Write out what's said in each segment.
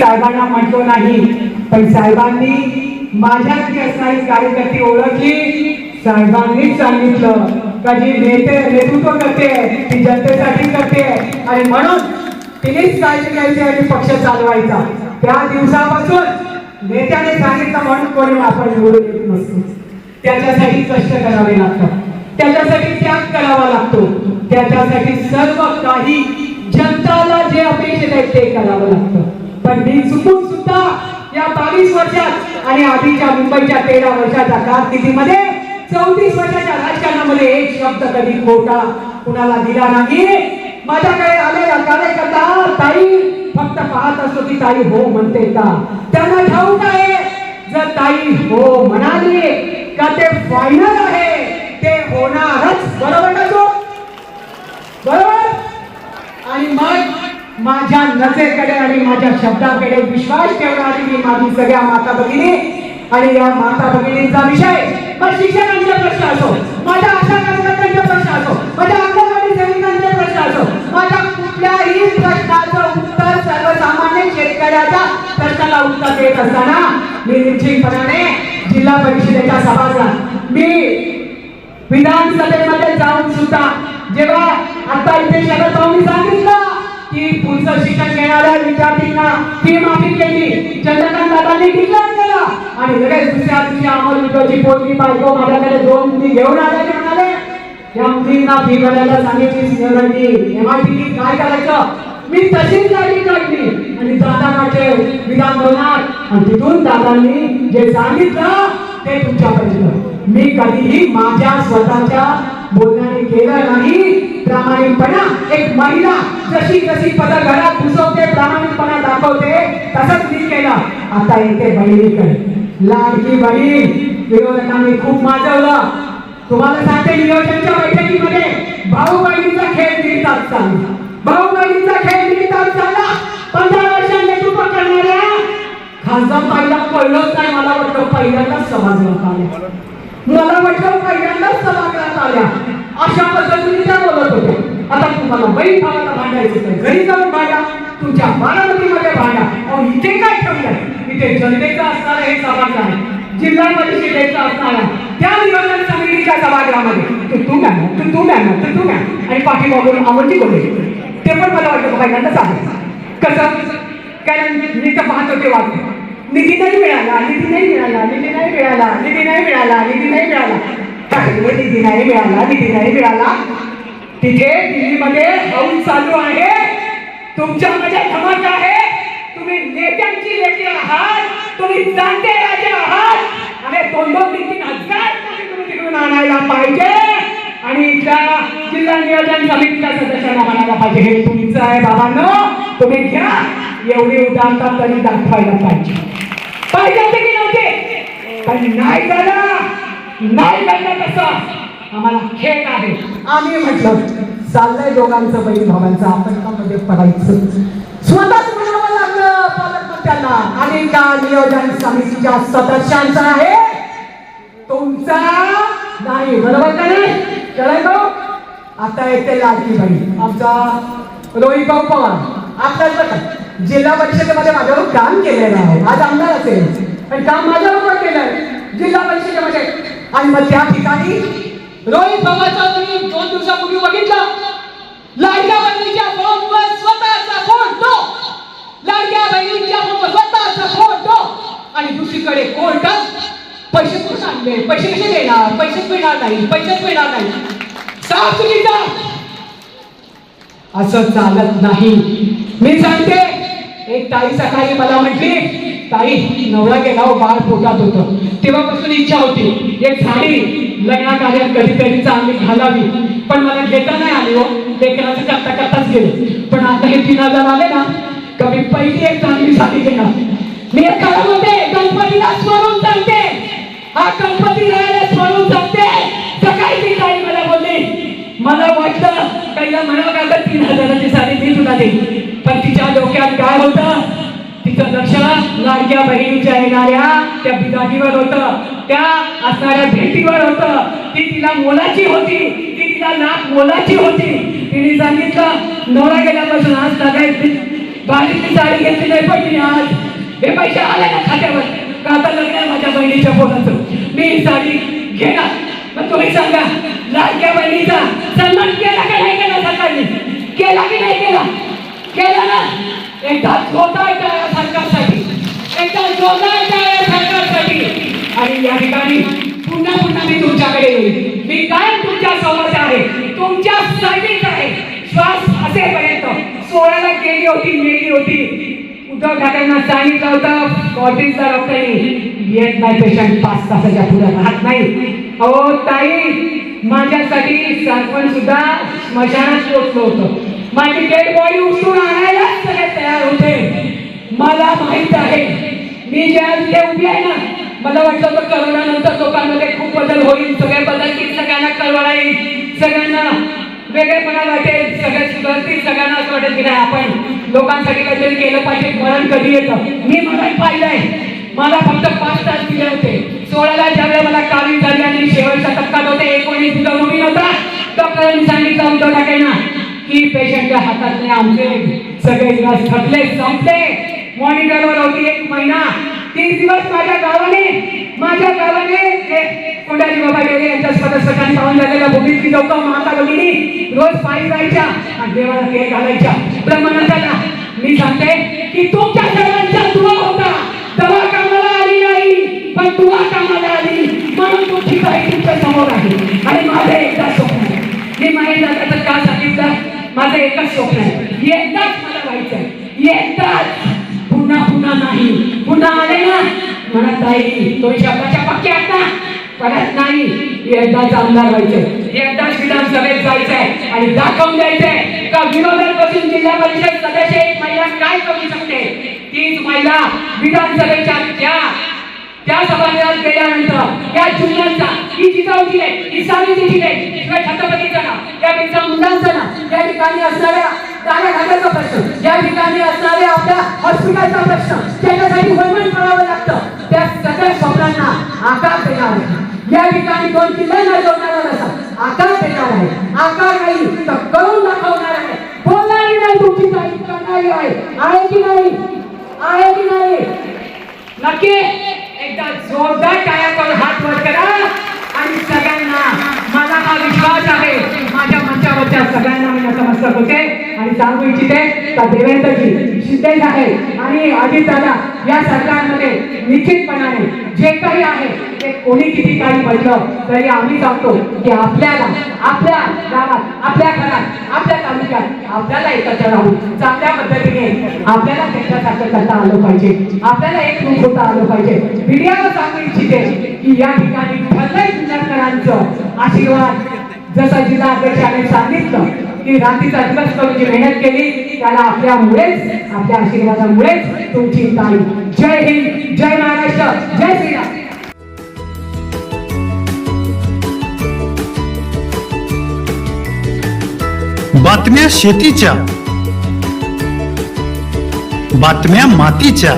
साहेबांना म्हटलो नाही. पण साहेबांनी माझ्याची असणारी कार्यकर्ती ओळखली साहेबांनीच सांगितलं का जी नेते नेतृत्व करते ती जनतेसाठी करते. आणि म्हणून तिनेच काळजी घ्यायची आणि पक्ष चालवायचा. त्या दिवसापासून नेत्याने सांगितलं म्हणून कोणी आपण निवडून येत नसतो. त्याच्यासाठी कष्ट करावे लागतात. त्याच्यासाठी त्याग करावा लागतो. त्याच्यासाठी सर्व काही जनताला जे अपेक्षित आहे ते करावं लागतं. पण मी चुकून सुद्धा या बावीस वर्षात आणि आधीच्या मुंबईच्या तेरा वर्षाच्या कारकिर्दीमध्ये चौतीस वर्षाच्या राजकारणामध्ये एक शब्द कधी खोटा कुणाला दिला नाही. माझ्याकडे आलेला कार्यकर्ता ताई फक्त पाहत असतो की ताई हो म्हणते का? त्यांना ठाऊक आहे. जर ताई हो म्हणाली का ते फायनल आहे ते होणारच. बरोबर ना तो बरोबर आणि मग माझ्या नजरेकडे आणि माझ्या शब्दाकडे विश्वास ठेवणारी मी माझी सगळ्या माता भगिनी आणि या माता भगिनींचा विषय मग शिक्षकांचे प्रश्न असो माझ्या आशा कार्यकर्त्यांचे प्रश्न असो माझ्या अंगणवाडी सेविकांचे प्रश्न असो माझ्या कुठल्याही प्रश्नाचं उत्तर सर्वसामान्य शेतकऱ्याच्या प्रश्नाला उत्तर देत असताना मी निश्चितपणाने जिल्हा परिषदेच्या सभागृहात मी विधानसभेमध्ये जाऊन सुद्धा जेव्हा आता इथे शरद पवारांनी सांगितलं की पुढचं शिक्षण घेणाऱ्या विद्यार्थ्यांना फी माफी केली. चंद्रकांत दादांनी डिक्लेअर केला. आणि लगेच दुसऱ्या दिवशी अमोल विठोची पोटली बायको माझ्याकडे दोन मुली घेऊन आल्या ते म्हणाले या मुलींना फी भरायला सांगितली सिनियरांनी एमआयटी काय करायचं? मी तशीच गाडी काढली. आणि दादाकडे विधान भवनात आणि तिथून दादांनी जे सांगितलं ते तुमच्यापर्यंत मी कधीही माझ्या स्वतःच्या बोलण्याने केलं नाही. प्रामाणिकपणा एक महिला जशी जशी पदर घरात घुसवते प्रामाणिकपणा दाखवते तसंच मी केलं. आता येते बहिणीकडे लाडकी बहीण विरोधकांनी खूप माजवलं. तुम्हाला सांगते नियोजनच्या बैठकीमध्ये भाऊ बहिणीचा खेळ दीड चालला भाऊ बहिणीचा खेळ दीड चालला पंधरा वर्षात नेतृत्व करणाऱ्या खासदार ताईला कळलंच नाही मला वाटतं पहिल्यांदाच समाजात आल्या. मला वाटतं पहिल्यांदाच समाजात आल्या. अशा पद्धतीने त्या बोलत होत्या. आता तुम्हाला बैल भावाला भांडायचं तर घरी जाऊन भांडा तुमच्या बारामतीमध्ये भांडा अहो इथे काय ठेवलंय? इथे जनतेचं असणारं हे सभागृह आहे. जिल्हा परिषदेचं असणारा त्या नियोजन समितीच्या सभागृहामध्ये. तू तू मॅम तू तू मॅम तू तू मॅम आणि पाठीमागून आवडती बोलले ते पण मला वाटतं पहिल्यांदा चालेल कसं? कारण मी तर पाहत होते वाटते निधी नाही मिळाला निधी नाही मिळाला निधी नाही मिळाला निधी नाही मिळाला निधी नाही मिळाला. काय निधी नाही मिळाला निधी नाही मिळाला. तिथे दिल्लीमध्ये हौस चालू आहे. तुमच्यामध्ये धमक आहे. तुम्ही नेत्यांची लेखी आहात. तुम्ही जाणते राजे आहात. आणि दोन दोन तीन तीन हजार तुम्ही तिकडून आणायला पाहिजे. आणि त्या जिल्हा नियोजन समितीच्या सदस्यांना म्हणायला पाहिजे हे तुमचं आहे बाबांनो तुम्ही घ्या. एवढी उदारता तरी दाखवायला पाहिजे. पाहिजे होते की नव्हते? पण नाही झालं. नाही घडलं तसं. आम्हाला खेळ आहे. आम्ही म्हटलं चाललंय दोघांचं बहीण भावांचं आपण का मध्ये पडायचं. स्वतःच म्हणावं लागलं पालकमंत्र्यांना. आणि त्या नियोजन समितीच्या सदस्यांचा आहे. तुमचा नाही बरोबर का नाही? कळाय आता येते लाडकी बहीण. आमचा रोहित भाऊ पवार. आपल्याच जिल्हा परिषदेमध्ये माझ्यावर काम केलेलं आहे. आज आमदार असेल. पण काम माझ्याबरोबर केलंय? जिल्हा परिषदेमध्ये. आणि मग त्या ठिकाणी रोहित बाबाचा मी दोन दिवसापूर्वी बघितला. लाडक्या बहिणीच्या फोनवर स्वतःचा फोटो लाडक्या बहिणीच्या फोनवर स्वतःचा फोटो आणि दुसरीकडे कोर्टात पैसे कुठून आणले? पैसे कसे देणार? पैसेच मिळणार नाही. पैसेच मिळणार नाही. साफ चुकीचं असं चालत नाही. मी सांगते एक ताई सकाळी मला म्हटली ताई नवरा गेला हो बाळ पोटात होतं. तेव्हापासून इच्छा होती. एक साडी लग्ना कार्यात कधीतरी चांगली घालावी. पण मला घेता नाही आली हो. लेकराचं करता करताच गेले. पण आता हे तीन हजार आले ना का मी पहिली एक चांगली साडी घेणार? मी एक घरामध्ये गणपतीला स्मरून सांगते हा गणपती राहायला स्मरून सांगते सकाळी ती ताई मला बोलली मला वाटलं काहीला म्हणावं का तीन हजाराची साडी मी तुला देईल माझ्या बहिणीच्या येणाऱ्या त्या बिदाजीवर होतं. त्या असणाऱ्या भेटीवर होतं. ती तिला मोलाची होती. ती तिला नाक मोलाची होती. तिने सांगितलं नवरा गेल्यापासून आज लागायची भारीतली साडी घेतली नाही पण मी आज. हे पैसे आले ना खात्यावर. का आता लग्न आहे माझ्या बहिणीच्या पोराचं? मी ही साडी घेणार. मग तुम्ही सांगा लाडक्या बहिणीचा सन्मान केला का नाही केला सरकारने? केला की नाही केला? केला ना? एकदा जोरदार टाळ्या सरकारसाठी? एकदा जोरदार टाळ्या सरकारसाठी. आणि या ठिकाणी पुन्हा पुन्हा मी तुमच्याकडे येईल. मी काय तुमच्यासोबत आहे? तुमच्या सर्विस आहे. श्वास असेपर्यंत. सोळाला गेली होती मेली होती. उद्धव ठाकरेंना सांगितलं होतं कॉटेजचा डॉक्टरनी येत नाही पेशंट पाच तासाच्या पुढे राहत नाही. अहो ताई माझ्यासाठी सरपंच सुद्धा स्मशानात पोचलो होतं. माझी डेड बॉडी उचलून आणायला सगळे तयार होते. मला माहीत आहे मी ज्या इथे उभी आहे ना मला वाटलं होतं करोना नंतर लोकांमध्ये खूप बदल होईल सगळे बदलतील सगळ्यांना कळवळा येईल सगळ्यांना वेगळेपणा वाटेल सगळे सुधारतील सगळ्यांना असं वाटेल की नाही आपण लोकांसाठी काहीतरी केलं पाहिजे मरण कधी येतं? मी मला पाहिलंय. मला फक्त पाच तास दिले होते. सोळाला ज्यावेळेला मला काळी झाली आणि शेवटच्या टप्प्यात होते एकोणीस दिवस नवीन होता डॉक्टरांनी सांगितलं उद्धव टाकायना की पेशंटच्या हातातले आमचे सगळे दिवस थकले संपले. मॉनिटरवर होती एक महिना. तीन दिवस माझ्या गावाने माझ्या गावाने ते कोंडाजी बाबा गेले यांच्या पदस्पटाने पाहून झालेल्या भूमीतली लोक माता भगिनी रोज पायी जायच्या आणि देवाला तेल घालायच्या. ब्रह्मनाथाला मी सांगते की तुमच्या सर्वांचा दुवा होता. दवा कामाला आली नाही पण दुवा कामाला आली. म्हणून तुमची काही तुमच्यासमोर आहे. आणि माझं एकदा स्वप्न आहे. मी माहीत दादाचं का सांगितलं माझं एकच स्वप्न आहे. एकदाच मला व्हायचं आहे एकदाच पुन्हा नाही. पुन्हा आले ना? म्हणत नाही. तो शब्दाच्या पक्की आता परत नाही. एकदाच आमदार व्हायचं एकदाच विधानसभेत जायचंय. आणि दाखवून द्यायचंय का विरोधापासून जिल्हा परिषद सदस्य एक महिला काय करू शकते? तीच महिला विधानसभेच्या त्या त्या सभागृहात गेल्यानंतर या जिल्ह्यांचा ही जिजाऊची दिले ही सावित्री दिले शिवाय छत्रपतीचा ना त्या मुलांचा ना त्या ठिकाणी असणाऱ्या गाड्या प्रश्न. या ठिकाणी असणारे आपल्या हॉस्पिटलचा प्रश्न. त्याच्यासाठी वैमन करावं लागतं. त्या सगळ्या स्वप्नांना आकार देणार आहे. या ठिकाणी दोन किल्ल्यांना जोडणारा नसा आकार देणार आहे. आकार नाही तर करून दाखवणार आहे. बोलणारी नाही तुमची ताई. करणारी आहे. आहे की नाही? आहे की नाही? नक्की एकदा जोरदार टाया करून हात वर करा. आणि सगळ्यांना मला हा विश्वास आहे. माझ्या सगळ्यांना मी नतमस्तक होते. आणि सांगू इच्छिते का देवेंद्रजी सिद्धेश आहे. आणि अजित दादा या सरकारमध्ये निश्चितपणाने जे काही आहे ते कोणी किती काही म्हटलं तरी आम्ही सांगतो की आपल्याला आपल्या गावात आपल्या घरात आपल्या तालुक्यात आपल्याला एकत्र राहून चांगल्या पद्धतीने आपल्याला त्यांच्यासारखं करता आलं पाहिजे. आपल्याला एक रूप होता आलं पाहिजे. मीडियाला सांगू इच्छिते की या ठिकाणी ठरलंय जुन्नरकरांचं आशीर्वाद जसं जिल्हा अध्यक्षाने सांगितलं की रात्रीचा दिवस करून जी मेहनत केली त्याला आपल्यामुळेच आपल्या आशीर्वादामुळेच तुमची ताई जय हिंद जय महाराष्ट्र जय श्रीराम. बातम्या शेतीच्या. बातम्या मातीच्या.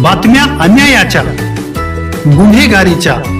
बातम्या अन्यायाच्या. गुन्हेगारीच्या.